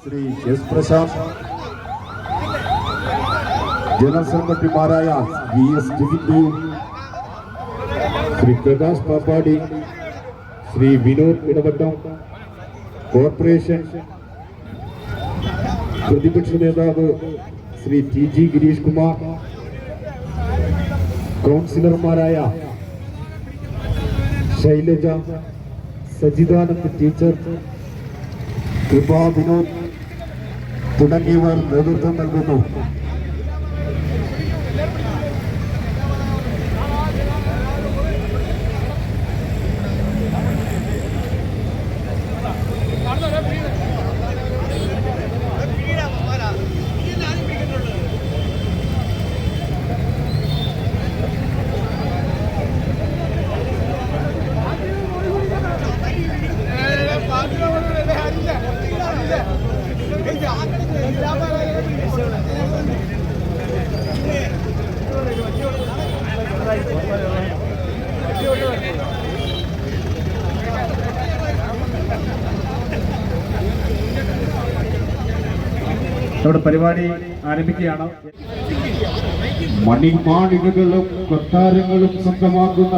Shri S Prashant general സെക്രട്ടറിമാരായ V S Jibindu Shri Prakash Pappadi Shri Vinod Edavattam corporation പ്രതിപക്ഷ നേതാവ് Shri T G Girish Kumar കൗൺസിലർമാരായ Shailaja സജിദാനന്ദ് teacher കൃപാ വിനോദ് തുടങ്ങിയവർ നേതൃത്വം നൽകുന്നു. നമ്മുടെ പരിപാടി ആരംഭിക്കുകയാണ്. മണിമാണികളും കൊട്ടാരങ്ങളും സ്വന്തമാക്കുന്ന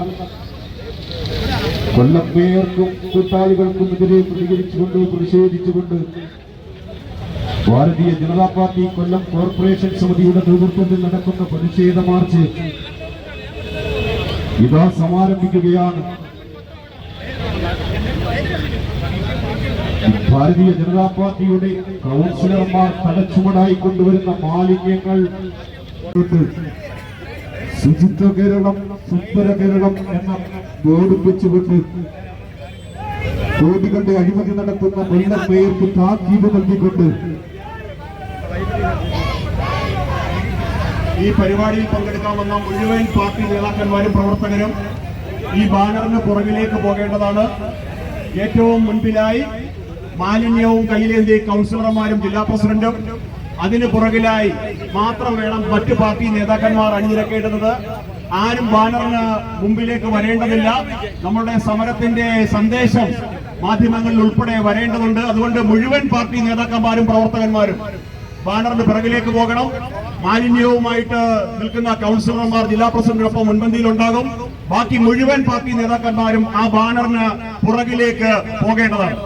കൊല്ലം മേയർക്കും കൂട്ടാളികൾക്കും എതിരെ പ്രതികരിച്ചുകൊണ്ട് പ്രതിഷേധിച്ചുകൊണ്ട് ഭാരതീയ ജനതാ പാർട്ടി കൊല്ലം കോർപ്പറേഷൻ സമിതിയുടെ നേതൃത്വത്തിൽ നടക്കുന്ന പ്രതിഷേധ മാർച്ച് ഇതാ സമാരംഭിക്കുകയാണ്. ഭാരതീയ ജനതാ പാർട്ടിയുടെ കൗൺസിലർമാർ തലച്ചുമടായി കൊണ്ടുവരുന്ന മാലിന്യങ്ങൾ ശുചിത്വ കേരളം സുന്ദര കേരളം എന്ന ബോർഡ് വെച്ചുകൊണ്ട് കോടികളുടെ അഴിമതി നടത്തുന്ന കൊല്ലം മേയർക്ക് താക്കീത് നൽകിക്കൊണ്ട് ഈ പരിപാടിയിൽ പങ്കെടുക്കാൻ വന്ന മുഴുവൻ പാർട്ടി നേതാക്കന്മാരും പ്രവർത്തകരും ഈ ബാനറിന് പുറകിലേക്ക് പോകേണ്ടതാണ്. ഏറ്റവും മുൻപിലായി മാലിന്യവും കയ്യിലേന്തി കൗൺസിലർമാരും ജില്ലാ പ്രസിഡന്റും. അതിന് പുറകിലായി മാത്രം വേണം മറ്റു പാർട്ടി നേതാക്കന്മാർ അണിനിരക്കേണ്ടത്. ആരും ബാനറിന് മുമ്പിലേക്ക് വരേണ്ടതില്ല. നമ്മുടെ സമരത്തിന്റെ സന്ദേശം മാധ്യമങ്ങളിൽ ഉൾപ്പെടെ വരേണ്ടതുണ്ട്. അതുകൊണ്ട് മുഴുവൻ പാർട്ടി നേതാക്കന്മാരും പ്രവർത്തകന്മാരും ബാനറിന് പിറകിലേക്ക് പോകണം. മാലിന്യവുമായിട്ട് നിൽക്കുന്ന കൗൺസിലർമാർ ജില്ലാ പ്രസിഡന്റിനൊപ്പം മുൻപന്തിയിലുണ്ടാകും. ബാക്കി മുഴുവൻ പാർട്ടി നേതാക്കന്മാരും ആ ബാനറിന് പുറകിലേക്ക് പോകേണ്ടതാണ്.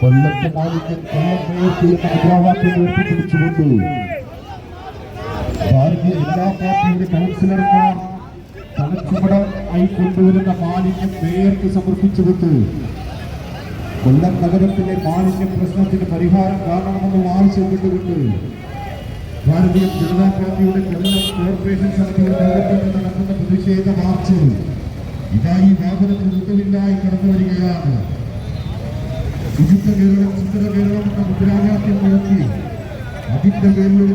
കൊല്ലത്തെ മാലിന്യം കൊല്ലം മുദ്രാവാക്യം ഉയർത്തിപ്പിടിച്ചുകൊണ്ട് ഭാരതീയ ജനതാ പാർട്ടിയുടെ കൗൺസിലർമാർ തലച്ചുമടായി കൊണ്ടുവരുന്ന മാലിന്യം മേയർക്ക് സമർപ്പിച്ചുകൊണ്ട് കൊല്ലം നഗരത്തിലെ മാലിന്യ പ്രശ്നത്തിന് പരിഹാരം കാണണമെന്ന് ആവശ്യപ്പെട്ടുകൊണ്ട് ഭാരതീയ ജനതാ പാർട്ടിയുടെ കൊല്ലം കോർപ്പറേഷൻ സമിതിയുടെ നേതൃത്വത്തിൽ നടക്കുന്ന പ്രതിഷേധ മാർച്ച് ഇതായി വാഹനത്തിൽ ഉത്തരവില്ലായി കടന്നു വരികയാണ് ശുചിത്വ കേരളം സുന്ദര കേരളം എന്ന മുദ്രാവാക്യം ഉയർത്തി അതിന്റെ പേരിൽ